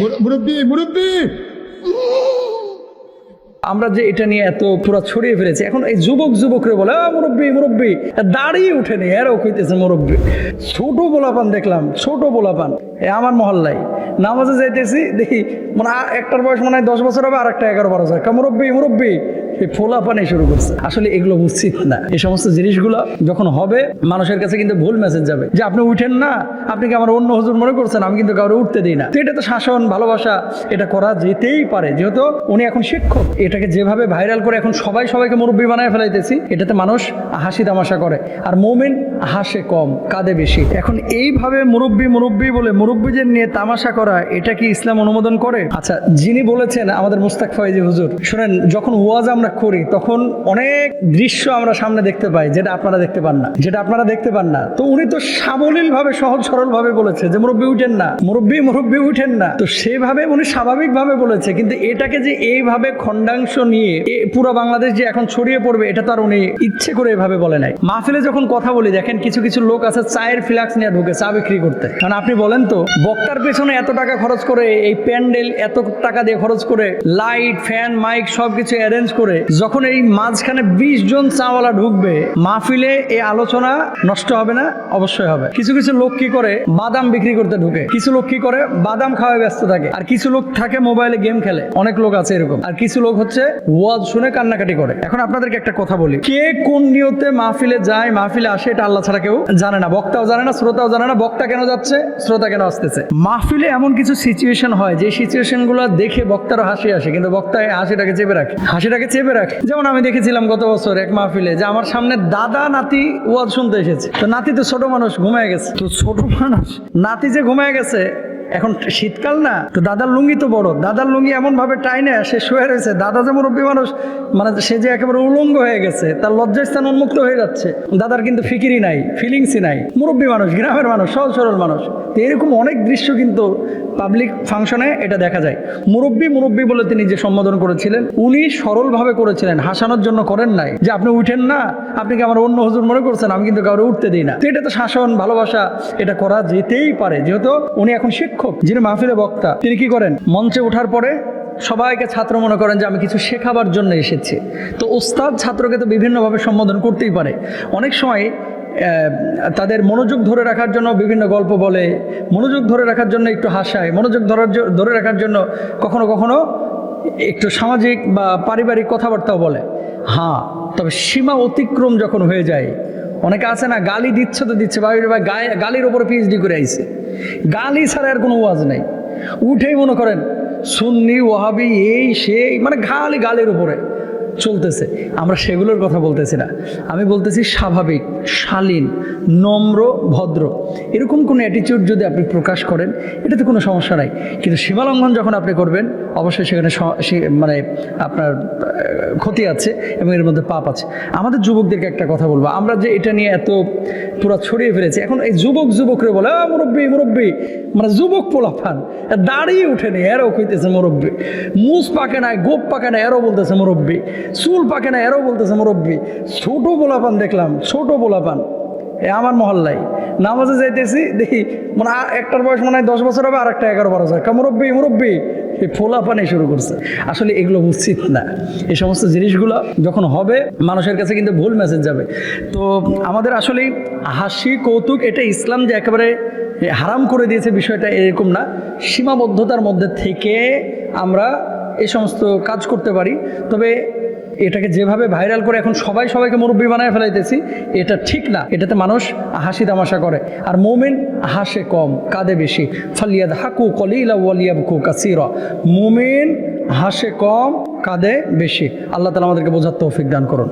মুরব্বী মুরব্বী! আমরা যে এটা নিয়ে এত পুরো ছড়িয়ে ফেলেছি, এখন এই যুবক যুবকরে বলে মুরব্বী মুরব্বী দাঁড়িয়ে উঠেনি এরাও কইতেছে, মুরব্বী। ছোট বোলাপান দেখলাম, ছোট বোলাপান। এ আমার মহল্লাই নামাজে যাইতেছি, দেখি মানে একটার বয়স মনে হয় দশ বছর হবে আর একটা এগারো বারো বছর। মুরব্বি মুরব্বি। এই ফোলাপানি শুরু করছে। আসলে এগুলো উচিত না। এই সমস্ত জিনিসগুলো যখন হবে, মানুষের কাছে কিন্তু ভুল মেসেজ যাবে। যে আপনি উঠেন না, আপনি কি আমার অন্য হুজুর মনে করছেন? আমি কিন্তু কাউরে উঠতে দিই না। তো এটা তো শাসন, ভালোবাসা, এটা করা যেতেই পারে। যেহেতু উনি এখন শিক্ষক, এটাকে যেভাবে ভাইরাল করে এখন সবাই সবাইকে মুরব্বী বানায় ফেলাইতেছি, এটাতে মানুষ হাসি তামাশা করে। আর মোমেন হাসে কম, কাঁদে বেশি। এখন এইভাবে মুরব্বী মুরব্বী বলে মুরব্বীদের নিয়ে তামাশা করা, এটা কি ইসলাম অনুমোদন করে? আচ্ছা যিনি বলেছেন আমাদের মুস্তাক ফয়েজি হুজুর, শুনেন, যখন ওয়াজ আমরা করি, তখন অনেক দৃশ্য আমরা সামনে দেখতে পাই যেটা আপনারা দেখতে পান না। যেটা আপনারা দেখতে পান না। তো উনি তো সাবলীল ভাবে সহজ সরল ভাবে বলেছে যে, মুরব্বী উঠেন না। মুরব্বী মুরব্বী উঠেন না। তো সেভাবে উনি স্বাভাবিক ভাবে বলেছে, কিন্তু এটাকে যে এইভাবে খণ্ডাংশ নিয়ে পুরো বাংলাদেশ যে এখন ছড়িয়ে পড়বে, এটা তো আর উনি ইচ্ছে করে এভাবে বলে নাই। মাহফিলে যখন কথা বলি, দেখেন কিছু কিছু লোক আছে চায়ের ফ্লাক্স নিয়ে ঢুকে চা বিক্রি করতে। কারণ আপনি বলেন তো, বক্তার পেছনে এত টাকা খরচ করে, এই প্যান্ডেল এত টাকা দিয়ে খরচ করে, লাইট, ফ্যান, মাইক সবকিছু অ্যারেঞ্জ করে যখন এই মাঝখানে বিশ জন চাওয়ালা ঢুকবে, মাহফিলে এই আলোচনা নষ্ট হবে না? অবশ্যই হবে। কিছু কিছু লোক কি করে? বাদাম বিক্রি করতে ঢুকে। কিছু লোক কি করে? বাদাম খাওয়ায় ব্যস্ত থাকে। আর কিছু লোক থাকে মোবাইলে গেম খেলে। অনেক লোক আছে এরকম। আর কিছু লোক হচ্ছে ওয়াজ শুনে কান্নাকাটি করে। এখন আপনাদেরকে একটা কথা বলি। কে কোন নিয়তে মাহফিলে যায়, মাহফিলে আসে, এটা আল্লাহ ছাড়া কেউ জানে না। বক্তাও জানে না, শ্রোতাও জানে না। বক্তা কেন যাচ্ছে? শ্রোতা কেন আসতেছে? মাহফিলে এমন কিছু সিচুয়েশন হয়, যে সিচুয়েশনগুলো দেখে বক্তারও হাসি আসে, কিন্তু বক্তা হাসিটাকে চেপে রাখে। হাসিটাকে চেপে রাখে। যেমন আমি দেখেছিলাম গত বছর এক মাহফিলে যে আমার সামনে দাদা, নাতি ওয়াজ শুনতে এসেছে। তো নাতি তো ছোট মানুষ, ঘুমায় গেছে। তো ছোট মানুষ, নাতি যে ঘুমায় গেছে এখন শীতকাল না, তো দাদার লুঙ্গি তো বড়। দাদার লুঙ্গি এমন ভাবে টাইনে সে শুয়ে রয়েছে। দাদা যে মুরব্বী মানুষ মানে সে যে একেবারে উলঙ্গ হয়ে গেছে, তার লজ্জাস্থান উন্মুক্ত হয়ে যাচ্ছে। দাদার কিন্তু ফিকিরই নাই ফিলিংসই নাই। মুরব্বী মানুষ, গ্রামের মানুষ, সহজ সরল মানুষ। তো এরকম অনেক দৃশ্য কিন্তু পাবলিক ফাংশনে এটা দেখা যায়। মুরব্বী মুরব্বী বলে তিনি যে সম্বোধন করেছিলেন, উনি সরলভাবে করেছিলেন, হাসানোর জন্য করেন নাই। যে আপনি উঠেন না, আপনি কি আমার অন্য হুজুর মনে করছেন? আমি কিন্তু কাউরে উঠতে দিই না। তো এটা তো শাসন, ভালোবাসা, এটা করা যেতেই পারে। যেহেতু উনি এখন শিক্ষক যিনি মাহফিলে বক্তা, তিনি কি করেন? মঞ্চে ওঠার পরে সবাইকে ছাত্র মনে করেন যে আমি কিছু শেখাবার জন্য এসেছি। তো ওস্তাদ ছাত্রকে তো বিভিন্নভাবে সম্বোধন করতেই পারে। অনেক সময় তাদের মনোযোগ ধরে রাখার জন্য বিভিন্ন গল্প বলে, মনোযোগ ধরে রাখার জন্য একটু হাসায়, মনোযোগ ধরার ধরে রাখার জন্য কখনো কখনো একটু সামাজিক বা পারিবারিক কথাবার্তাও বলে। হ্যাঁ তবে সীমা অতিক্রম যখন হয়ে যায়, অনেকে আছে না, গালি দিচ্ছে তো দিচ্ছে ভাই ভাই, গায়ে- গালির ওপরে পিএইচডি করে আইছে। গালি ছাড়া আর কোনো ওয়াজ নেই। উঠেই মনে করেন, সুন্নি ওয়াহাবি এই সেই মানে গালি গালের উপরে। চলতেছে। আমরা সেগুলোর কথা বলতেছি না। আমি বলতেছি স্বাভাবিক শালীন নম্র ভদ্র। এরকম কোনো অ্যাটিটিউড যদি আপনি প্রকাশ করেন এটাতে কোনো সমস্যা নাই। কিন্তু সীমালঙ্ঘন যখন আপনি করবেন অবশ্যই সেখানে মানে আপনার ক্ষতি আছে এবং এর মধ্যে পাপ আছে। আমাদের যুবকদেরকে একটা কথা বলব। আমরা যে এটা নিয়ে এত পুরো ছড়িয়ে ফেলেছি এখন এই যুবক যুবকরে বলে "আ, মুরব্বী মুরব্বী। মানে যুবক পোলাফান দাঁড়িয়ে উঠেনি এরও কইতেছে মুরব্বী। মুস পাকে নাই গোপ পাকে না এরও বলতেছে মুরব্বী। চুল পাকে না, এরও বলতেছে মুরব্বী, ছোট পোলাপান দেখলাম, ছোট পোলাপান এ আমার মহল্লাই নামাজে যাইতেছি, দেখি মানে একটার বয়স মনে হয় দশ বছর হবে আর একটা এগারো বারো বছর। মুরব্বী মুরব্বী, এই ফোলা পানি শুরু করছে। আসলে এগুলো উচিত না। এই সমস্ত জিনিসগুলো যখন হবে, মানুষের কাছে কিন্তু ভুল মেসেজ যাবে। তো আমাদের আসলে হাসি, কৌতুক, এটা ইসলাম যে একেবারে হারাম করে দিয়েছে বিষয়টা এরকম না। সীমাবদ্ধতার মধ্যে থেকে আমরা এই সমস্ত কাজ করতে পারি। তবে এটাকে যেভাবে ভাইরাল করে এখন সবাই সবাইকে মুরব্বী বানায় ফেলাইতেছি, এটা ঠিক না। এটাতে মানুষ হাসি তামাশা করে। আর মোমেন হাসে কম, কাঁদে বেশি। ফালিয়াদ হাকু কলিলা ওয়ালিয়াবকু কাসিরা। মোমেন হাসে কম, কাঁদে বেশি। আল্লাহ তালা আমাদেরকে বোঝার তৌফিক দান করুন।